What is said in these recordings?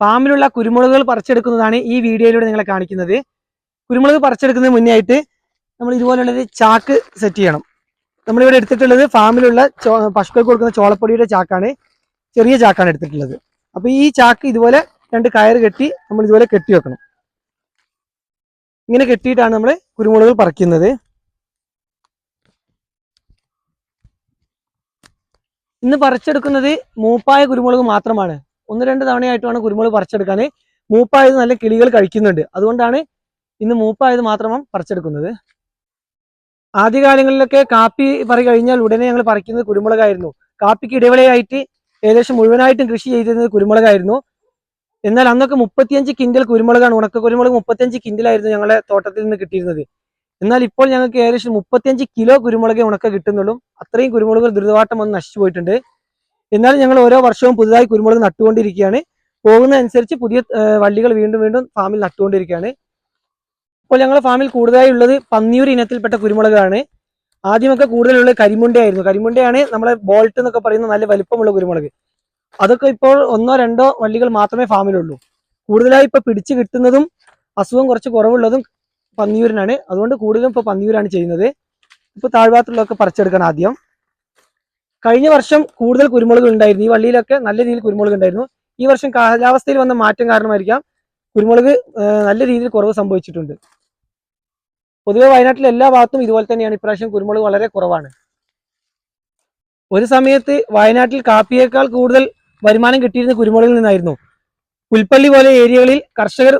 ഫാമിലുള്ള കുരുമുളകുകൾ പറിച്ചെടുക്കുന്നതാണ് ഈ വീഡിയോയിലൂടെ നിങ്ങളെ കാണിക്കുന്നത്. കുരുമുളക് പറിച്ചെടുക്കുന്നതിന് മുന്നേ ആയിട്ട് നമ്മൾ ഇതുപോലുള്ളൊരു ചാക്ക് സെറ്റ് ചെയ്യണം. നമ്മളിവിടെ എടുത്തിട്ടുള്ളത് ഫാമിലുള്ള പശുക്കൾക്ക് കൊടുക്കുന്ന ചോളപ്പൊടിയുടെ ചാക്കാണ്. ചെറിയ ചാക്കാണ് എടുത്തിട്ടുള്ളത്. അപ്പോൾ ഈ ചാക്ക് ഇതുപോലെ രണ്ട് കയർ കെട്ടി നമ്മൾ ഇതുപോലെ കെട്ടി വെക്കണം. ഇങ്ങനെ കെട്ടിയിട്ടാണ് നമ്മൾ കുരുമുളക് പറിക്കുന്നത്. ഇന്ന് പറിച്ചെടുക്കുന്നത് മൂപ്പായ കുരുമുളക് മാത്രമാണ്. ഒന്ന് രണ്ട് തവണയായിട്ട് വേണം കുരുമുളക് പറിച്ചെടുക്കാൻ. മൂപ്പായത് നല്ല കിളികൾ കഴിക്കുന്നുണ്ട്. അതുകൊണ്ടാണ് ഇന്ന് മൂപ്പായത് മാത്രമാണ് പറിച്ചെടുക്കുന്നത്. ആദ്യകാലങ്ങളിലൊക്കെ കാപ്പി പറി കഴിഞ്ഞാൽ ഉടനെ ഞങ്ങൾ പറിക്കുന്നത് കുരുമുളകായിരുന്നു. കാപ്പിക്ക് ഇടവേളയായിട്ട് ഏകദേശം മുഴുവനായിട്ടും കൃഷി ചെയ്തിരുന്നത് കുരുമുളകായിരുന്നു. എന്നാൽ അന്നൊക്കെ മുപ്പത്തിയഞ്ച് കിൻഡൽ കുരുമുളകാണ്. ഉണക്ക കുരുമുളക് മുപ്പത്തിയഞ്ച് കിൻഡലായിരുന്നു ഞങ്ങളെ തോട്ടത്തിൽ നിന്ന് കിട്ടിയിരുന്നത്. എന്നാൽ ഇപ്പോൾ ഞങ്ങൾക്ക് ഏകദേശം മുപ്പത്തിയഞ്ച് കിലോ കുരുമുളകേ ഉണക്ക കിട്ടുന്നുള്ളൂ. അത്രയും കുരുമുളക് ദ്രുതവാട്ടം വന്ന് നശിച്ചു പോയിട്ടുണ്ട്. എന്നാൽ ഞങ്ങൾ ഓരോ വർഷവും പുതുതായി കുരുമുളക് നട്ടുകൊണ്ടിരിക്കുകയാണ്. പോകുന്നതനുസരിച്ച് പുതിയ വള്ളികൾ വീണ്ടും വീണ്ടും ഫാമിൽ നട്ടുകൊണ്ടിരിക്കുകയാണ്. ഇപ്പോൾ ഞങ്ങളുടെ ഫാമിൽ കൂടുതലായി ഉള്ളത് പന്നിയൂർ ഇനത്തിൽപ്പെട്ട കുരുമുളകാണ്. ആദ്യമൊക്കെ കൂടുതലുള്ളത് കരിമുണ്ടയായിരുന്നു. കരിമുണ്ടയാണ് നമ്മളെ ബോൾട്ട് എന്നൊക്കെ പറയുന്ന നല്ല വലുപ്പമുള്ള കുരുമുളക്. അതൊക്കെ ഇപ്പോൾ ഒന്നോ രണ്ടോ വള്ളികൾ മാത്രമേ ഫാമിലുള്ളൂ. കൂടുതലായി ഇപ്പോൾ പിടിച്ചു കിട്ടുന്നതും അസുഖം കുറച്ച് കുറവുള്ളതും പന്നിയൂരിനാണ്. അതുകൊണ്ട് കൂടുതലും ഇപ്പൊ പന്നിയൂരാണ് ചെയ്യുന്നത്. ഇപ്പോൾ താഴ്ഭാഗത്തുള്ളതൊക്കെ പറിച്ചെടുക്കണം ആദ്യം. കഴിഞ്ഞ വർഷം കൂടുതൽ കുരുമുളക് ഉണ്ടായിരുന്നു. ഈ വള്ളിയിലൊക്കെ നല്ല രീതിയിൽ കുരുമുളക് ഉണ്ടായിരുന്നു. ഈ വർഷം കാലാവസ്ഥയിൽ വന്ന മാറ്റം കാരണമായിരിക്കാം കുരുമുളക് നല്ല രീതിയിൽ കുറവ് സംഭവിച്ചിട്ടുണ്ട്. പൊതുവെ വയനാട്ടിലെ എല്ലാ ഭാഗത്തും ഇതുപോലെ തന്നെയാണ്. ഇപ്രാവശ്യം കുരുമുളക് വളരെ കുറവാണ്. ഒരു സമയത്ത് വയനാട്ടിൽ കാപ്പിയേക്കാൾ കൂടുതൽ വരുമാനം കിട്ടിയിരുന്ന കുരുമുളകിൽ നിന്നായിരുന്നു. പുൽപ്പള്ളി പോലെ ഏരിയകളിൽ കർഷകർ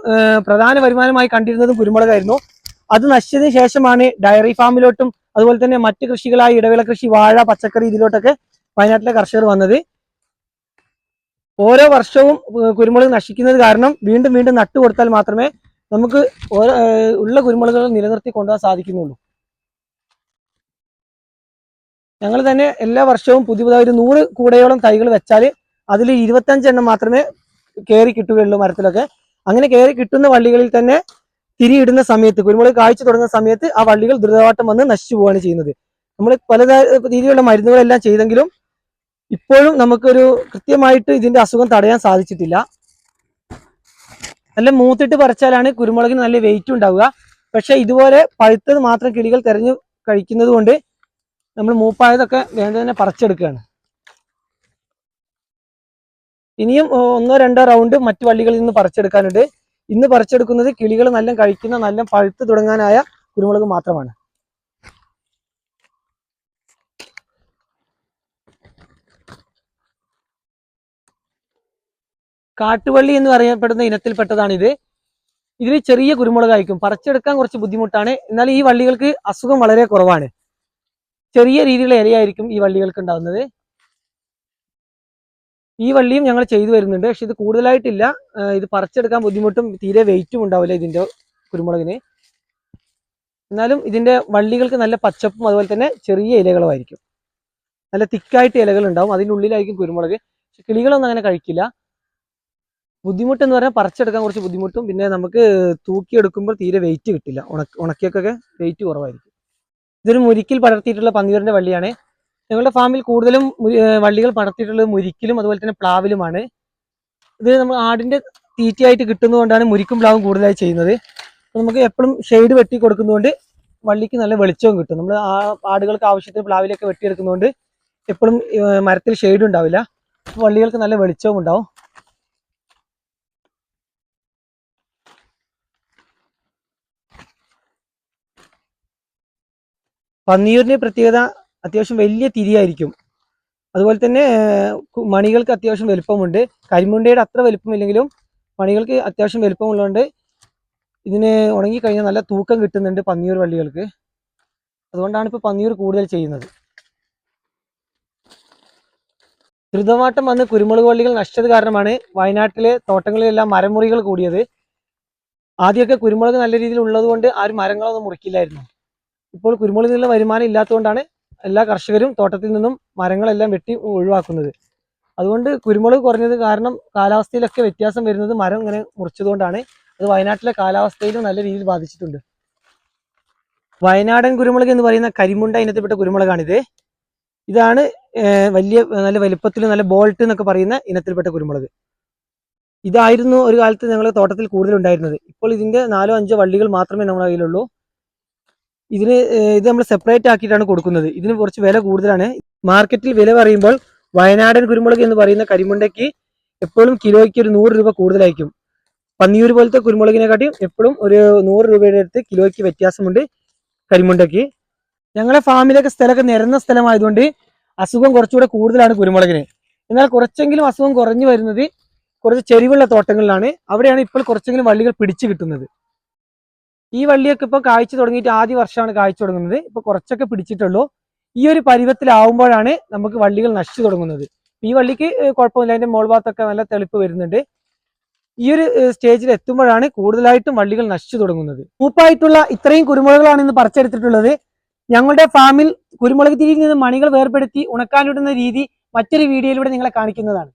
പ്രധാന വരുമാനമായി കണ്ടിരുന്നതും കുരുമുളകായിരുന്നു. അത് നശിച്ചതിന് ശേഷമാണ് ഡയറി ഫാമിലോട്ടും അതുപോലെ തന്നെ മറ്റ് കൃഷികളായ ഇടവേള കൃഷി വാഴ പച്ചക്കറി ഇതിലോട്ടൊക്കെ വയനാട്ടിലെ കർഷകർ വന്നത്. ഓരോ വർഷവും കുരുമുളക് നശിക്കുന്നത് കാരണം വീണ്ടും വീണ്ടും നട്ടു കൊടുത്താൽ മാത്രമേ നമുക്ക് ഉള്ള കുരുമുളകുകൾ നിലനിർത്തി കൊണ്ടുപോകാൻ സാധിക്കുന്നുള്ളൂ. ഞങ്ങൾ തന്നെ എല്ലാ വർഷവും പുതിയ പുതിയ ഒരു നൂറ് കൂടയോളം തൈകൾ വെച്ചാൽ അതിൽ ഇരുപത്തഞ്ചെണ്ണം മാത്രമേ കയറി കിട്ടുകയുള്ളൂ മരത്തിലൊക്കെ. അങ്ങനെ കയറി കിട്ടുന്ന വള്ളികളിൽ തന്നെ തിരിയിടുന്ന സമയത്ത് കുരുമുളക് കാഴ്ച തുടങ്ങുന്ന സമയത്ത് ആ വള്ളികൾ ദ്രുതവാട്ടം വന്ന് നശിച്ചു പോവുകയാണ് ചെയ്യുന്നത്. നമ്മൾ പല രീതിയിലുള്ള മരുന്നുകളെല്ലാം ചെയ്തെങ്കിലും ഇപ്പോഴും നമുക്കൊരു കൃത്യമായിട്ട് ഇതിന്റെ അസുഖം തടയാൻ സാധിച്ചിട്ടില്ല. നല്ല മൂത്തിട്ട് പറിച്ചാലാണ് കുരുമുളകിന് നല്ല വെയിറ്റ് ഉണ്ടാവുക. പക്ഷെ ഇതുപോലെ പഴുത്തത് മാത്രം കിളികൾ തെരഞ്ഞു കഴിക്കുന്നത് കൊണ്ട് നമ്മൾ മൂപ്പായതൊക്കെ വേണ്ട തന്നെ പറിച്ചെടുക്കുകയാണ്. ഇനിയും ഒന്നോ രണ്ടോ റൗണ്ട് മറ്റു വള്ളികളിൽ നിന്ന് പറിച്ചെടുക്കാനുണ്ട്. ഇന്ന് പറിച്ചെടുക്കുന്നത് കിളികൾ നല്ല കഴിക്കുന്ന നല്ല പഴുത്ത് തുടങ്ങാനായ കുരുമുളക് മാത്രമാണ്. കാട്ടുവള്ളി എന്ന് പറയപ്പെടുന്ന ഇത് ഇതിൽ ചെറിയ കുരുമുളകായിരിക്കും. പറിച്ചെടുക്കാൻ കുറച്ച് ബുദ്ധിമുട്ടാണ്. എന്നാൽ ഈ വള്ളികൾക്ക് അസുഖം വളരെ കുറവാണ്. ചെറിയ രീതിയിലുള്ള ഇരയായിരിക്കും ഈ വള്ളികൾക്ക് ഉണ്ടാകുന്നത് ഈ വള്ളിയും ഞങ്ങൾ ചെയ്തു വരുന്നുണ്ട്. പക്ഷെ ഇത് കൂടുതലായിട്ടില്ല. ഇത് പറിച്ചെടുക്കാൻ ബുദ്ധിമുട്ടും തീരെ വെയിറ്റും ഉണ്ടാവില്ല ഇതിന്റെ കുരുമുളകിന്. എന്നാലും ഇതിന്റെ വള്ളികൾക്ക് നല്ല പച്ചപ്പും അതുപോലെ തന്നെ ചെറിയ ഇലകളുമായിരിക്കും നല്ല തിക്കായിട്ട് ഇലകൾ ഉണ്ടാവും. അതിന്റെ ഉള്ളിലായിരിക്കും കുരുമുളക്. പക്ഷെ കിളികളൊന്നും അങ്ങനെ കഴിക്കില്ല. ബുദ്ധിമുട്ട് എന്ന് പറഞ്ഞാൽ പറിച്ചെടുക്കാൻ കുറച്ച് ബുദ്ധിമുട്ടും. പിന്നെ നമുക്ക് തൂക്കിയെടുക്കുമ്പോൾ തീരെ വെയിറ്റ് കിട്ടില്ല. ഉണക്ക് ഉണക്കിയൊക്കെ വെയിറ്റ് കുറവായിരിക്കും. ഇതൊരു മുരിക്കിൽ പടർത്തിയിട്ടുള്ള പന്നിയൂരിന്റെ വള്ളിയാണ്. ഞങ്ങളുടെ ഫാമിൽ കൂടുതലും വള്ളികൾ പടർത്തിയിട്ടുള്ളത് മുരിക്കിലും അതുപോലെ തന്നെ പ്ലാവിലുമാണ്. ഇത് നമ്മൾ ആടിന്റെ തീറ്റയായിട്ട് കിട്ടുന്നതുകൊണ്ടാണ് മുരിക്കും പ്ലാവും കൂടുതലായി ചെയ്യുന്നത്. നമുക്ക് എപ്പോഴും ഷെയ്ഡ് വെട്ടി കൊടുക്കുന്നതുകൊണ്ട് വള്ളിക്ക് നല്ല വെളിച്ചവും കിട്ടും. നമ്മൾ ആ ആടുകൾക്ക് ആവശ്യത്തിന് പ്ലാവിലൊക്കെ വെട്ടിയെടുക്കുന്നതുകൊണ്ട് എപ്പോഴും മരത്തിൽ ഷെയ്ഡ് ഉണ്ടാവില്ല. വള്ളികൾക്ക് നല്ല വെളിച്ചവും ഉണ്ടാവും. പന്നിയൂരിന്റെ പ്രത്യേകത അത്യാവശ്യം വലിയ തിരിയായിരിക്കും. അതുപോലെ തന്നെ മണികൾക്ക് അത്യാവശ്യം വലുപ്പമുണ്ട്. കരിമുണ്ടയുടെ അത്ര വലുപ്പമില്ലെങ്കിലും മണികൾക്ക് അത്യാവശ്യം വലുപ്പമുള്ളതുകൊണ്ട് ഇതിന് ഉണങ്ങി കഴിഞ്ഞാൽ നല്ല തൂക്കം കിട്ടുന്നുണ്ട് പന്നിയൂർ വള്ളികൾക്ക്. അതുകൊണ്ടാണ് ഇപ്പോൾ പന്നിയൂർ കൂടുതൽ ചെയ്യുന്നത്. ദ്രുതമാട്ടം വന്ന് കുരുമുളക് വള്ളികൾ നശിച്ചത് കാരണമാണ് വയനാട്ടിലെ തോട്ടങ്ങളിലെല്ലാം മരമുറികൾ കൂടിയത്. ആദ്യമൊക്കെ കുരുമുളക് നല്ല രീതിയിൽ ഉള്ളതുകൊണ്ട് ആരും മരങ്ങളൊന്നും മുറിക്കില്ലായിരുന്നു. ഇപ്പോൾ കുരുമുളകിൽ വരുമാനം ഇല്ലാത്തതുകൊണ്ടാണ് എല്ലാ കർഷകരും തോട്ടത്തിൽ നിന്നും മരങ്ങളെല്ലാം വെട്ടി ഒഴിവാക്കുന്നത്. അതുകൊണ്ട് കുരുമുളക് കുറഞ്ഞത് കാരണം കാലാവസ്ഥയിലൊക്കെ വ്യത്യാസം വരുന്നത് മരം ഇങ്ങനെ മുറിച്ചതുകൊണ്ടാണ്. അത് വയനാട്ടിലെ കാലാവസ്ഥയിലും നല്ല രീതിയിൽ ബാധിച്ചിട്ടുണ്ട്. വയനാടൻ കുരുമുളക് എന്ന് പറയുന്ന കരിമുണ്ട ഇനത്തിൽപ്പെട്ട കുരുമുളകാണിത്. ഇതാണ് വലിയ നല്ല വലിപ്പത്തിൽ നല്ല ബോൾട്ട് എന്നൊക്കെ പറയുന്ന ഇനത്തിൽപ്പെട്ട കുരുമുളക്. ഇതായിരുന്നു ഒരു കാലത്ത് ഞങ്ങളുടെ തോട്ടത്തിൽ കൂടുതൽ ഉണ്ടായിരുന്നത് ഇപ്പോൾ ഇതിന്റെ നാലോ അഞ്ചോ വള്ളികൾ മാത്രമേ നമ്മുടെ കയ്യിലുള്ളൂ. ഇതിന് ഇത് നമ്മൾ സെപ്പറേറ്റ് ആക്കിയിട്ടാണ് കൊടുക്കുന്നത്. ഇതിന് കുറച്ച് വില കൂടുതലാണ്. മാർക്കറ്റിൽ വില പറയുമ്പോൾ വയനാടൻ കുരുമുളക് എന്ന് പറയുന്ന കരിമുണ്ടയ്ക്ക് എപ്പോഴും കിലോയ്ക്ക് ഒരു നൂറ് രൂപ കൂടുതലായിരിക്കും. പന്നിയൂർ പോലത്തെ കുരുമുളകിനെക്കാട്ടിയും എപ്പോഴും ഒരു നൂറ് രൂപയുടെ അടുത്ത് കിലോയ്ക്ക് വ്യത്യാസമുണ്ട് കരിമുണ്ടയ്ക്ക്. ഞങ്ങളുടെ ഫാമിലൊക്കെ സ്ഥലമൊക്കെ നിരന്ന സ്ഥലമായതുകൊണ്ട് അസുഖം കുറച്ചുകൂടെ കൂടുതലാണ് കുരുമുളകിന്. എന്നാൽ കുറച്ചെങ്കിലും അസുഖം കുറഞ്ഞു വരുന്നത് കുറച്ച് ചെരിവുള്ള തോട്ടങ്ങളിലാണ്. അവിടെയാണ് ഇപ്പോൾ കുറച്ചെങ്കിലും വള്ളികൾ പിടിച്ചു കിട്ടുന്നത്. ഈ വള്ളിയൊക്കെ ഇപ്പോൾ കായ്ച്ചു തുടങ്ങിയിട്ട് ആദ്യ വർഷമാണ് കായ്ച്ചു തുടങ്ങുന്നത്. ഇപ്പൊ കുറച്ചൊക്കെ പിടിച്ചിട്ടുള്ളൂ. ഈ ഒരു പരുവത്തിലാവുമ്പോഴാണ് നമുക്ക് വള്ളികൾ നശിച്ചു തുടങ്ങുന്നത്. ഈ വള്ളിക്ക് കുഴപ്പമില്ല അതിന്റെ മോൾ ഭാഗത്തൊക്കെ നല്ല തെളിപ്പ് വരുന്നുണ്ട്. ഈ ഒരു സ്റ്റേജിൽ എത്തുമ്പോഴാണ് കൂടുതലായിട്ടും വള്ളികൾ നശിച്ചു തുടങ്ങുന്നത്. മൂപ്പായിട്ടുള്ള ഇത്രയും കുരുമുളകളാണ് ഇന്ന് പറിച്ചെടുത്തിട്ടുള്ളത്. ഞങ്ങളുടെ ഫാമിൽ കുരുമുളക് തിരിയിൽ നിന്ന് മണികൾ വേർപെടുത്തി ഉണക്കാനിടുന്ന രീതി മറ്റൊരു വീഡിയോയിലൂടെ നിങ്ങളെ കാണിക്കുന്നതാണ്.